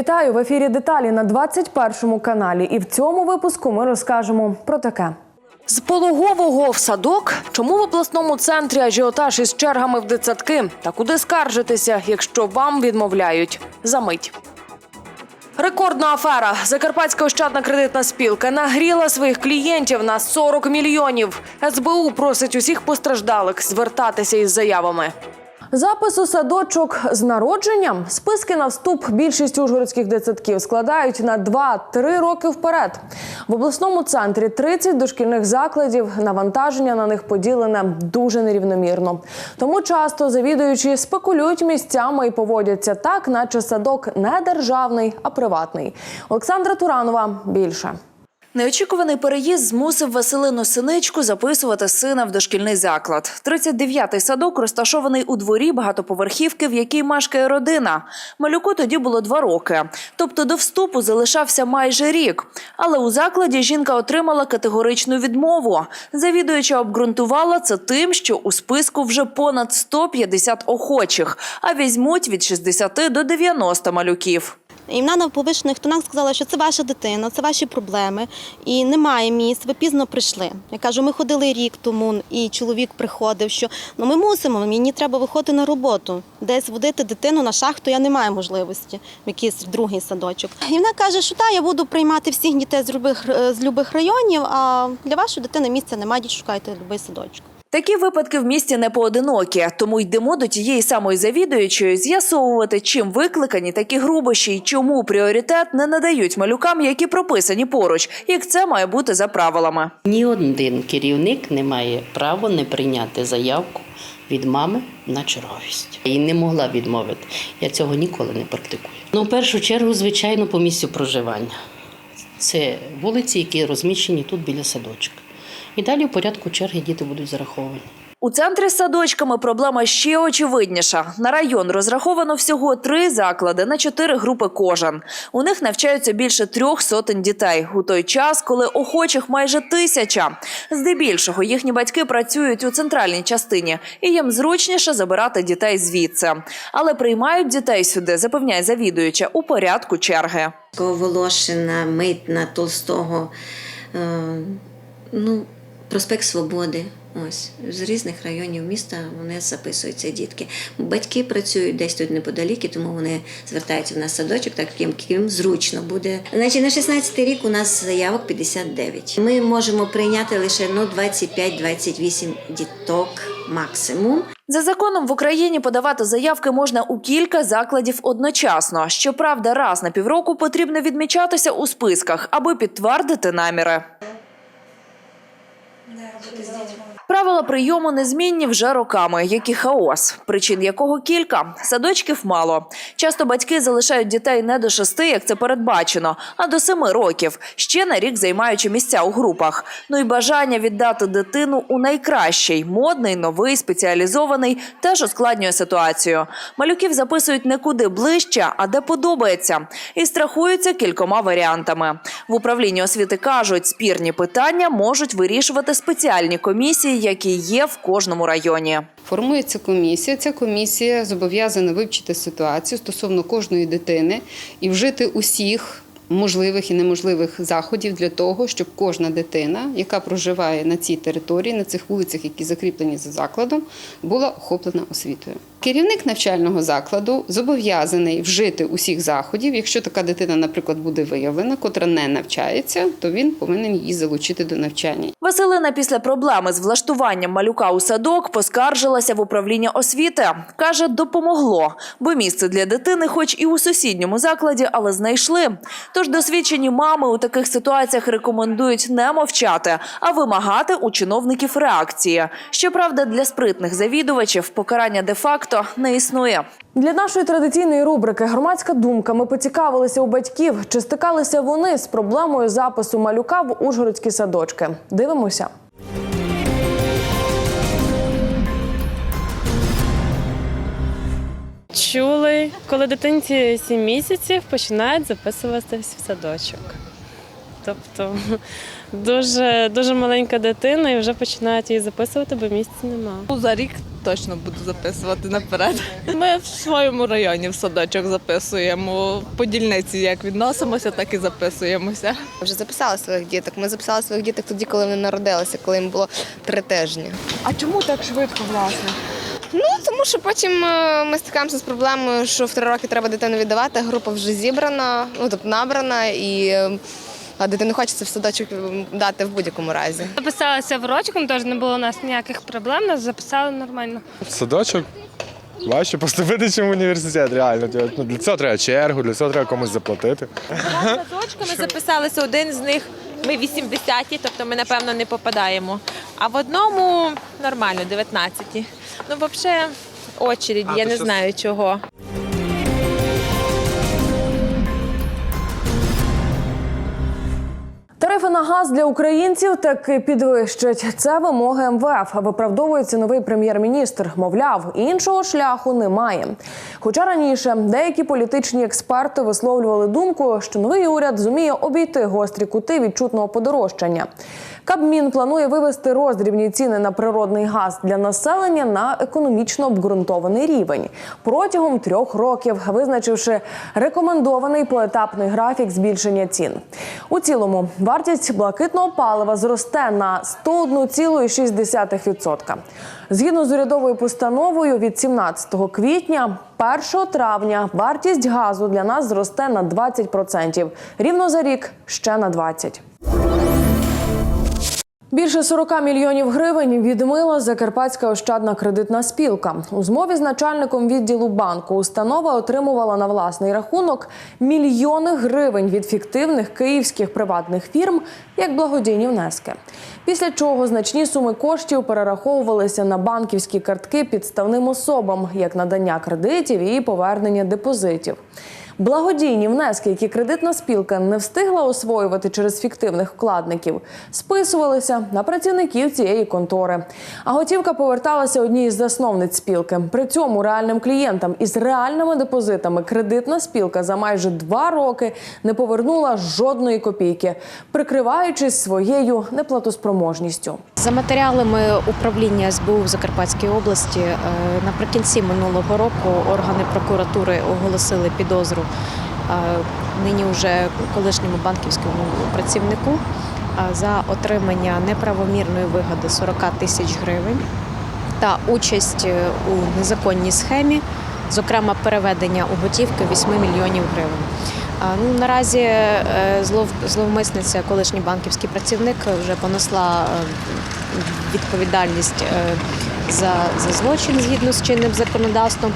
Вітаю в ефірі деталі на 21 каналі. І в цьому випуску ми розкажемо про таке. З пологового в садок. Чому в обласному центрі ажіотаж із чергами в дитсадки? Та куди скаржитися, якщо вам відмовляють? Замить. Рекордна афера. Закарпатська ощадна кредитна спілка нагріла своїх клієнтів на 40 мільйонів. СБУ просить усіх постраждалих звертатися із заявами. Запис у садочок з народженням списки на вступ більшість ужгородських дитсадків складають на 2-3 роки вперед. В обласному центрі 30 дошкільних закладів. Навантаження на них поділене дуже нерівномірно. Тому часто завідуючі спекулюють місцями і поводяться так, наче садок не державний, а приватний. Олександра Туранова більше. Неочікуваний переїзд змусив Василину Синичку записувати сина в дошкільний заклад. 39-й садок розташований у дворі багатоповерхівки, в якій мешкає родина. Малюку тоді було два роки. Тобто до вступу залишався майже рік. Але у закладі жінка отримала категоричну відмову. Завідуюча обґрунтувала це тим, що у списку вже понад 150 охочих, а візьмуть від 60 до 90 малюків. І вона на повищених тонах сказала, що це ваша дитина, це ваші проблеми, і немає місць. Ви пізно прийшли. Я кажу, ми ходили рік тому, і чоловік приходив, що ну ми мусимо, мені треба виходити на роботу. Десь водити дитину на шахту я не маю можливості, в якийсь другий садочок. І вона каже, що так, я буду приймати всіх дітей з любих з любих районів. А для вашої дитини місця немає, шукайте будь-який садочок. Такі випадки в місті не поодинокі, тому йдемо до тієї самої завідуючої з'ясовувати, чим викликані такі грубощі і чому пріоритет не надають малюкам, які прописані поруч, як це має бути за правилами. Ні один керівник не має права не прийняти заявку від мами на черговість. І не могла відмовити. Я цього ніколи не практикую. Ну, в першу чергу, звичайно, по місцю проживання. Це вулиці, які розміщені тут біля садочка. І далі в порядку черги діти будуть зараховані. У центрі з садочками проблема ще очевидніша. На район розраховано всього три заклади на чотири групи кожен. У них навчаються більше трьох сотень дітей у той час, коли охочих майже тисяча. Здебільшого їхні батьки працюють у центральній частині, і їм зручніше забирати дітей звідси. Але приймають дітей сюди, запевняє завідуюча, у порядку черги. Волошина, Митна, Толстого, е, ну, проспект Свободи. Ось з різних районів міста вони записуються дітки. Батьки працюють десь тут неподалік, тому вони звертаються в нас садочок, так яким, яким зручно буде. Значить, на 16 рік у нас заявок 59. Ми можемо прийняти лише ну, 25-28 діток максимум. За законом в Україні подавати заявки можна у кілька закладів одночасно. Щоправда, раз на півроку потрібно відмічатися у списках, аби підтвердити наміри. Правила прийому незмінні вже роками, як і хаос, причин якого кілька. Садочків мало. Часто батьки залишають дітей не до шести, як це передбачено, а до семи років, ще на рік займаючи місця у групах. Ну і бажання віддати дитину у найкращий, модний, новий, спеціалізований, теж ускладнює ситуацію. Малюків записують не куди ближче, а де подобається, і страхуються кількома варіантами. В управлінні освіти кажуть, спірні питання можуть вирішувати спеціальні комісії, які є в кожному районі. Формується комісія. Ця комісія зобов'язана вивчити ситуацію стосовно кожної дитини і вжити усіх можливих і неможливих заходів для того, щоб кожна дитина, яка проживає на цій території, на цих вулицях, які закріплені за закладом, була охоплена освітою. Керівник навчального закладу зобов'язаний вжити усіх заходів. Якщо така дитина, наприклад, буде виявлена, котра не навчається, то він повинен її залучити до навчання. Василина після проблеми з влаштуванням малюка у садок поскаржилася в управління освіти. Каже, допомогло, бо місце для дитини, хоч і у сусідньому закладі, але знайшли. Тож досвідчені мами у таких ситуаціях рекомендують не мовчати, а вимагати у чиновників реакції. Щоправда, для спритних завідувачів покарання де-факто не існує. Для нашої традиційної рубрики Громадська думка ми поцікавилися у батьків, чи стикалися вони з проблемою запису малюка в ужгородські садочки. Дивимося. Чули, коли дитинці 7 місяців починають записуватись в садочок. Тобто дуже, дуже маленька дитина і вже починають її записувати, бо місця немає. За рік точно буду записувати наперед. Ми в своєму районі в садочок записуємо. По дільниці як відносимося, так і записуємося. Вже записали своїх діток. Ми записали своїх діток тоді, коли вони народилися, коли їм було три тижні. А чому так швидко, власне? Ну тому що потім е, ми стикаємося з проблемою, що в три роки треба дитину віддавати. Група вже зібрана, ну тобто набрана, і е, а дитину хочеться в садочок дати в будь-якому разі. Записалася в рочком, теж не було у нас ніяких проблем, нас записали нормально. Садочок важче поступити, ніж в університет, реально. Ну, Для цього треба чергу, для цього треба комусь заплатити. Садочками записалися один з них. Ми 80-ті, тобто ми напевно не попадаємо. А в одному нормально, 19-ті. Ну, взагалі, очередь, я не знаю чого. На газ для українців таки підвищать. Це вимоги МВФ. Виправдовується новий прем'єр-міністр. Мовляв, іншого шляху немає. Хоча раніше деякі політичні експерти висловлювали думку, що новий уряд зуміє обійти гострі кути відчутного подорожчання. Кабмін планує вивести роздрібні ціни на природний газ для населення на економічно обґрунтований рівень протягом трьох років, визначивши рекомендований поетапний графік збільшення цін. У цілому вартість блакитного палива зросте на 101,6%. Згідно з урядовою постановою від 17 квітня, 1 травня вартість газу для нас зросте на 20%. Рівно за рік ще на 20%. Більше 40 мільйонів гривень відмила Закарпатська ощадна кредитна спілка. У змові з начальником відділу банку установа отримувала на власний рахунок мільйони гривень від фіктивних київських приватних фірм як благодійні внески. Після чого значні суми коштів перераховувалися на банківські картки підставним особам як надання кредитів і повернення депозитів. Благодійні внески, які кредитна спілка не встигла освоювати через фіктивних вкладників, списувалися на працівників цієї контори. А готівка поверталася одній із засновниць спілки. При цьому реальним клієнтам із реальними депозитами кредитна спілка за майже два роки не повернула жодної копійки, прикриваючись своєю неплатоспроможністю. За матеріалами управління СБУ в Закарпатській області е, наприкінці минулого року органи прокуратури оголосили підозру нині вже колишньому банківському працівнику е, за отримання неправомірної вигоди 40 тисяч гривень та участь е, у незаконній схемі, зокрема переведення у готівки 8 мільйонів гривень. Ну, наразі е, злов, зловмисниця, колишній банківський працівник, вже понесла е, відповідальність е, за, за злочин згідно з чинним законодавством.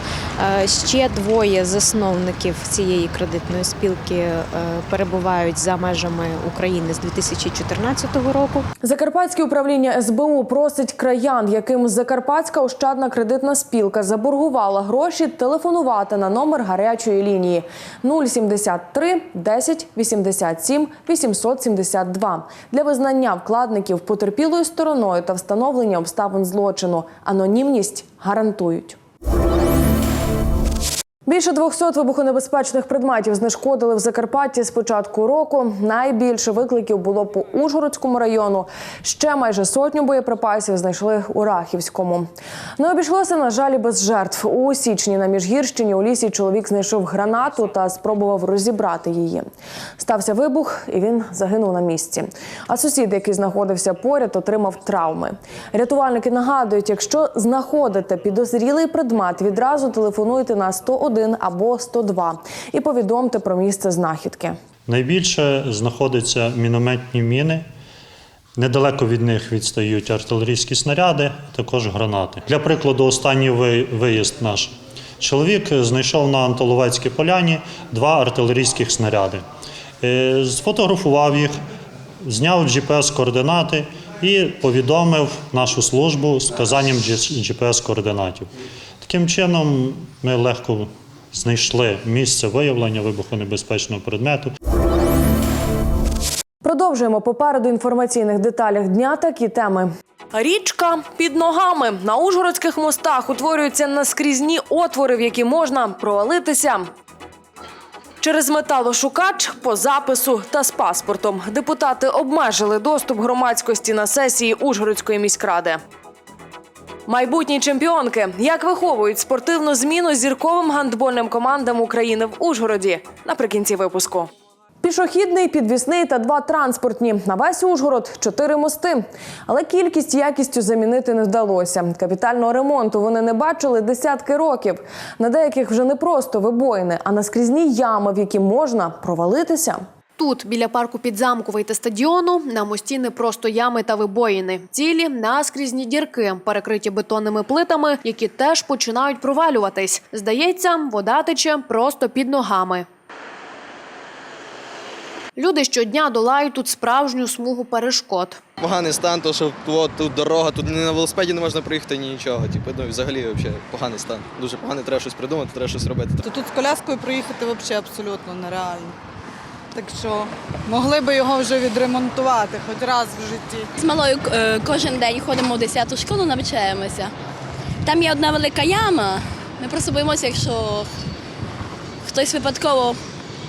Е, Ще двоє засновників цієї кредитної спілки е, перебувають за межами України з 2014 року. Закарпатське управління СБУ просить краян, яким Закарпатська ощадна кредитна спілка заборгувала гроші, телефонувати на номер гарячої лінії 073 10 87 872 для визнання вкладників потерпілою стороною та встановлення обставин злочину. Анонімність гарантують. Більше 200 вибухонебезпечних предметів знешкодили в Закарпатті з початку року. Найбільше викликів було по Ужгородському району. Ще майже сотню боєприпасів знайшли у Рахівському. Не обійшлося, на жаль, без жертв. У січні на Міжгірщині у лісі чоловік знайшов гранату та спробував розібрати її. Стався вибух, і він загинув на місці. А сусід, який знаходився поряд, отримав травми. Рятувальники нагадують, якщо знаходите підозрілий предмет, відразу телефонуйте на 101 або 102 і повідомте про місце знахідки. Найбільше знаходяться мінометні міни. Недалеко від них відстають артилерійські снаряди, також гранати. Для прикладу, останній виїзд наш. Чоловік знайшов на Антоловецькій поляні два артилерійських снаряди. Е, Сфотографував їх, зняв GPS-координати і повідомив нашу службу з вказанням GPS-координатів. Таким чином, ми легко знайшли місце виявлення вибухонебезпечного предмету. Продовжуємо попереду інформаційних деталях дня такі теми. Річка під ногами на ужгородських мостах утворюються наскрізні отвори, в які можна провалитися. Через металошукач по запису та з паспортом депутати обмежили доступ громадськості на сесії Ужгородської міськради. Майбутні чемпіонки як виховують спортивну зміну зірковим гандбольним командам України в Ужгороді. Наприкінці випуску. Пішохідний, підвісний та два транспортні. На весь Ужгород чотири мости. Але кількість якістю замінити не вдалося. Капітального ремонту вони не бачили десятки років. На деяких вже не просто вибоїни, а наскрізні ями, в які можна провалитися. Тут, біля парку підзамковий та стадіону, на мості не просто ями та вибоїни. Цілі наскрізні дірки, перекриті бетонними плитами, які теж починають провалюватись. Здається, вода тече просто під ногами. Люди щодня долають тут справжню смугу перешкод. Поганий стан, то що от, тут дорога, тут ні на велосипеді не можна проїхати, ні нічого. Типу, ну, взагалі взагалі, поганий стан. Дуже поганий, треба щось придумати, треба щось робити. То тут з коляскою проїхати взагалі абсолютно нереально. Так що могли би його вже відремонтувати хоч раз в житті. З малою е, кожен день ходимо в 10 школу, навчаємося. Там є одна велика яма. Ми просто боїмося, якщо хтось випадково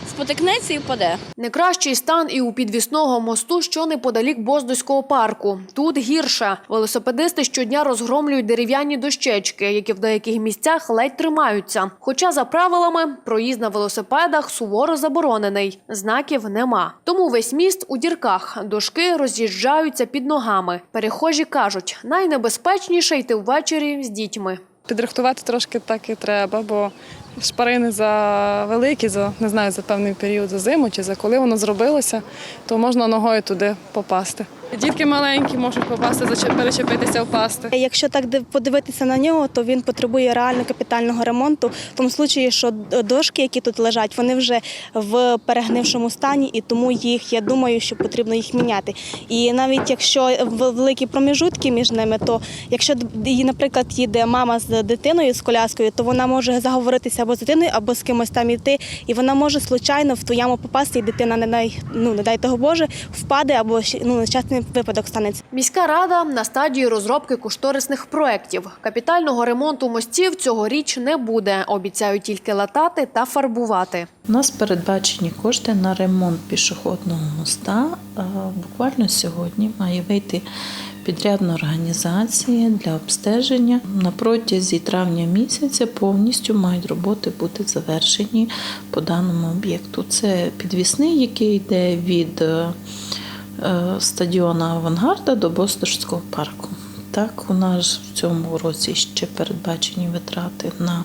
спотикнеться і впаде. Не кращий стан і у підвісного мосту, що неподалік Боздоського парку. Тут гірше. Велосипедисти щодня розгромлюють дерев'яні дощечки, які в деяких місцях ледь тримаються. Хоча за правилами проїзд на велосипедах суворо заборонений. Знаків нема. Тому весь міст у дірках. Дошки роз'їжджаються під ногами. Перехожі кажуть, найнебезпечніше йти ввечері з дітьми. Підрихтувати трошки так і треба, бо шпарини за великі, за не знаю, за певний період за зиму чи за коли воно зробилося, то можна ногою туди попасти. Дітки маленькі можуть попасти, перечепитися, впасти. Якщо так подивитися на нього, то він потребує реально капітального ремонту. В тому случаї, що дошки, які тут лежать, вони вже в перегнившому стані, і тому їх я думаю, що потрібно їх міняти. І навіть якщо великі проміжутки між ними, то якщо наприклад, їде мама з дитиною з коляскою, то вона може заговоритися або з дитиною, або з кимось там іти, і вона може случайно в ту яму попасти, і дитина не дай, ну не дай того Боже, впаде або ну нещасний випадок станеться. Міська рада на стадії розробки кошторисних проєктів. Капітального ремонту мостів цьогоріч не буде. Обіцяють тільки латати та фарбувати. У нас передбачені кошти на ремонт пішохідного моста. Буквально сьогодні має вийти підрядна організація для обстеження. На протязі травня місяця повністю мають роботи бути завершені по даному об'єкту. Це підвісний, який йде від е, стадіона Авангарда до Бостошського парку. Так, у нас в цьому році ще передбачені витрати на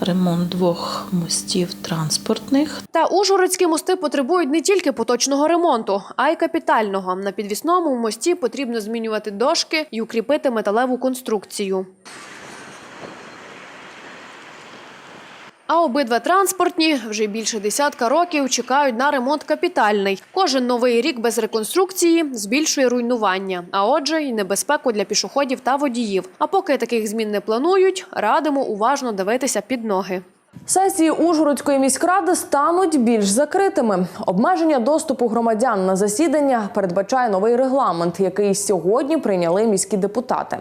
ремонт двох мостів транспортних. Та ужгородські мости потребують не тільки поточного ремонту, а й капітального. На підвісному мості потрібно змінювати дошки і укріпити металеву конструкцію. А обидва транспортні вже більше десятка років чекають на ремонт капітальний. Кожен новий рік без реконструкції збільшує руйнування, а отже, й небезпеку для пішоходів та водіїв. А поки таких змін не планують, радимо уважно дивитися під ноги. Сесії Ужгородської міськради стануть більш закритими. Обмеження доступу громадян на засідання передбачає новий регламент, який сьогодні прийняли міські депутати.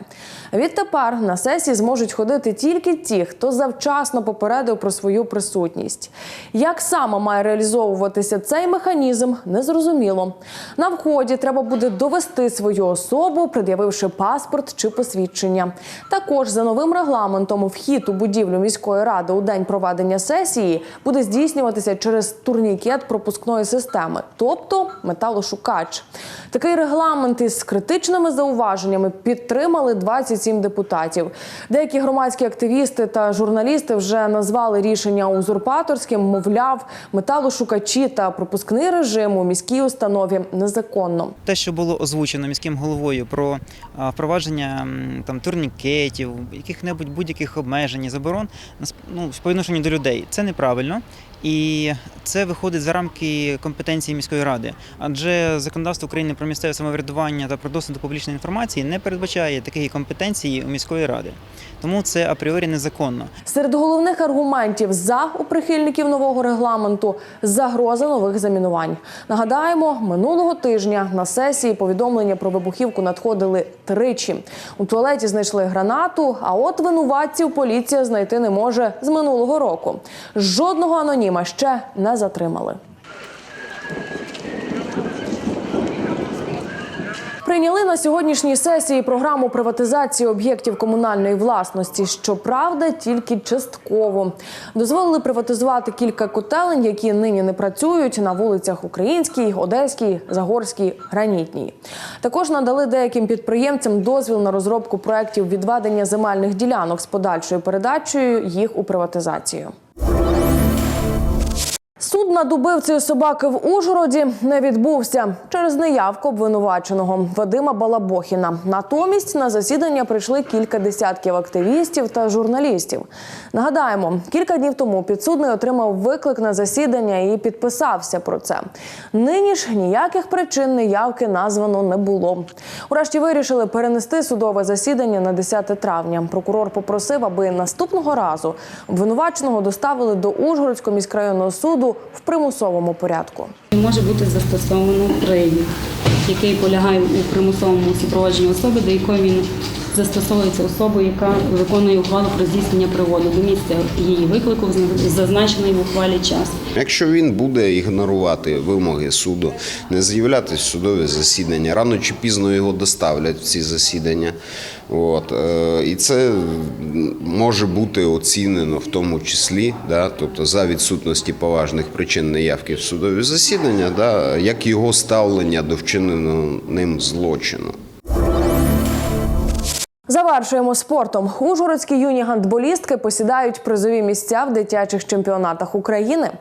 Відтепер на сесії зможуть ходити тільки ті, хто завчасно попередив про свою присутність. Як саме має реалізовуватися цей механізм, незрозуміло. На вході треба буде довести свою особу, пред'явивши паспорт чи посвідчення. Також за новим регламентом вхід у будівлю міської ради у день проведення сесії буде здійснюватися через турнікет пропускної системи, тобто металошукач. Такий регламент із критичними зауваженнями підтримали 27 депутатів. Деякі громадські активісти та журналісти вже назвали рішення узурпаторським, мовляв, металошукачі та пропускний режим у міській установі незаконно. Те, що було озвучено міським головою про впровадження там турнікетів, яких-небудь будь-яких обмежень, і заборон ну, по відношенню до людей, це неправильно. І це виходить за рамки компетенції міської ради, адже законодавство України про місцеве самоврядування та про доступ до публічної інформації не передбачає такої компетенції у міської ради. Тому це апріорі незаконно. Серед головних аргументів за у прихильників нового регламенту загроза нових замінувань. Нагадаємо, минулого тижня на сесії повідомлення про вибухівку надходили тричі. У туалеті знайшли гранату, а от винуватців поліція знайти не може з минулого року. Жодного аноніма ще не затримали. Прийняли на сьогоднішній сесії програму приватизації об'єктів комунальної власності. Щоправда, тільки частково дозволили приватизувати кілька котелень, які нині не працюють на вулицях Українській, Одеській, Загорській, Гранітній. Також надали деяким підприємцям дозвіл на розробку проєктів відведення земельних ділянок з подальшою передачею їх у приватизацію. Суд над убивцею собаки в Ужгороді не відбувся через неявку обвинуваченого Вадима Балабохіна. Натомість на засідання прийшли кілька десятків активістів та журналістів. Нагадаємо, кілька днів тому підсудний отримав виклик на засідання і підписався про це. Нині ж ніяких причин неявки названо не було. Урешті вирішили перенести судове засідання на 10 травня. Прокурор попросив, аби наступного разу обвинуваченого доставили до Ужгородського міськрайонного суду в примусовому порядку. Може бути застосовано привід, який полягає у примусовому супроводженні особи, до якої він застосовується особою, яка виконує ухвалу про здійснення приводу до місця її виклику зазначений в ухвалі час. Якщо він буде ігнорувати вимоги суду, не з'являтися в судові засідання, рано чи пізно його доставлять в ці засідання. От, е, і це може бути оцінено в тому числі, да, тобто за відсутності поважних причин неявки в судові засідання, да, як його ставлення до вчиненого ним злочину. Завершуємо спортом. Ужгородські юні гандболістки посідають призові місця в дитячих чемпіонатах України.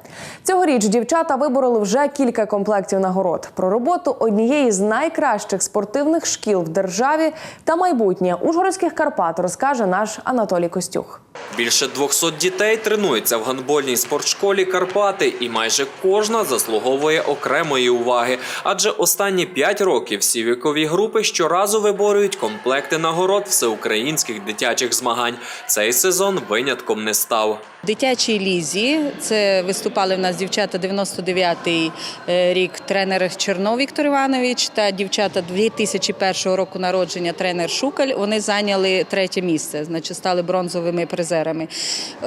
Цьогоріч дівчата вибороли вже кілька комплектів нагород. Про роботу однієї з найкращих спортивних шкіл в державі та майбутнє Ужгородських Карпат розкаже наш Анатолій Костюх. Більше 200 дітей тренуються в гандбольній спортшколі Карпати, і майже кожна заслуговує окремої уваги. Адже останні 5 років всі вікові групи щоразу виборюють комплекти нагород всеукраїнських дитячих змагань. Цей сезон винятком не став. В дитячій лізі це виступали в нас дівчата 99-й е, рік тренер Чернов Віктор Іванович та дівчата 2001 року народження тренер Шукаль. Вони зайняли третє місце, значить стали бронзовими призерами.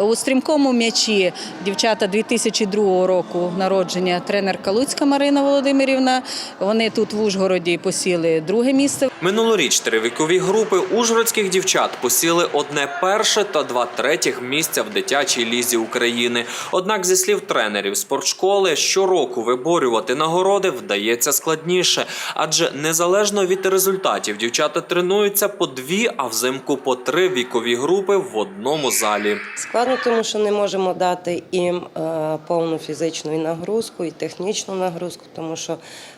У стрімкому м'ячі дівчата 2002 року народження тренер Калуцька Марина Володимирівна. Вони тут в Ужгороді посіли друге місце. Минулоріч три вікові групи ужгородських дівчат посіли одне перше та два третіх місця в дитячій лізі України. Однак, зі слів тренерів спортшколи, щороку виборювати нагороди вдається складніше, адже незалежно від результатів дівчата тренуються по дві, а взимку по три вікові групи в одному залі. Складно, тому що не можемо дати їм е, повну фізичну нагрузку, і технічну нагрузку, тому що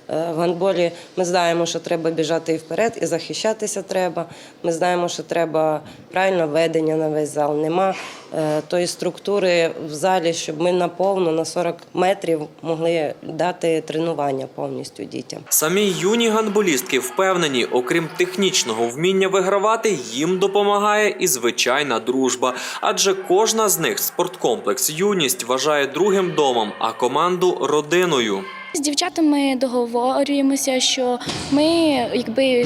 в гандболі ми знаємо, що треба біжати і вперед, і захищатися треба. Ми знаємо, що треба правильно ведення на весь зал. Нема е, тої структури в залі, щоб ми наповну на 40 метрів могли дати тренування повністю дітям. Самі юні гандболістки впевнені, окрім технічного вміння вигравати, їм допомагає і звичайна дружба. Адже кожна з них спорткомплекс юність вважає другим домом, а команду родиною. З дівчатами договорюємося, що ми якби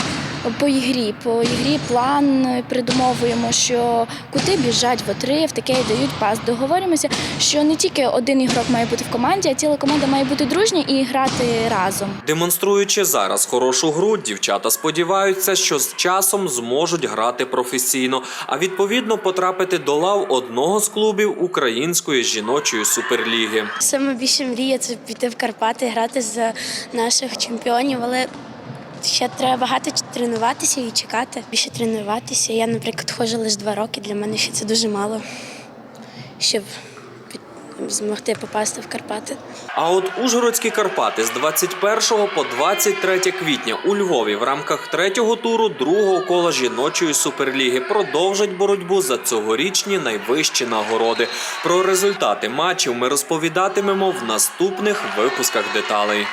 по ігрі, по ігрі план придумовуємо, що кути біжать в три, в таке і дають пас. Договорюємося, що не тільки один ігрок має бути в команді, а ціла команда має бути дружня і грати разом. Демонструючи зараз хорошу гру, дівчата сподіваються, що з часом зможуть грати професійно, а відповідно потрапити до лав одного з клубів української жіночої суперліги. Саме більше мрія це піти в Карпати, грати за наших чемпіонів, але ще треба багато тренуватися і чекати. Більше тренуватися. Я, наприклад, ходжу лише два роки. Для мене ще це дуже мало, щоб змогти попасти в Карпати. А от Ужгородські Карпати з 21 по 23 квітня у Львові в рамках третього туру другого кола жіночої суперліги продовжать боротьбу за цьогорічні найвищі нагороди. Про результати матчів ми розповідатимемо в наступних випусках деталей.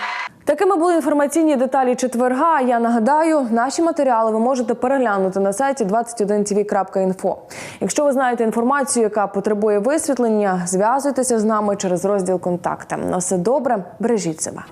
Такими були інформаційні деталі четверга. Я нагадаю, наші матеріали ви можете переглянути на сайті 21tv.info. Якщо ви знаєте інформацію, яка потребує висвітлення, зв'язуйтеся з нами через розділ контакти. На все добре, бережіть себе.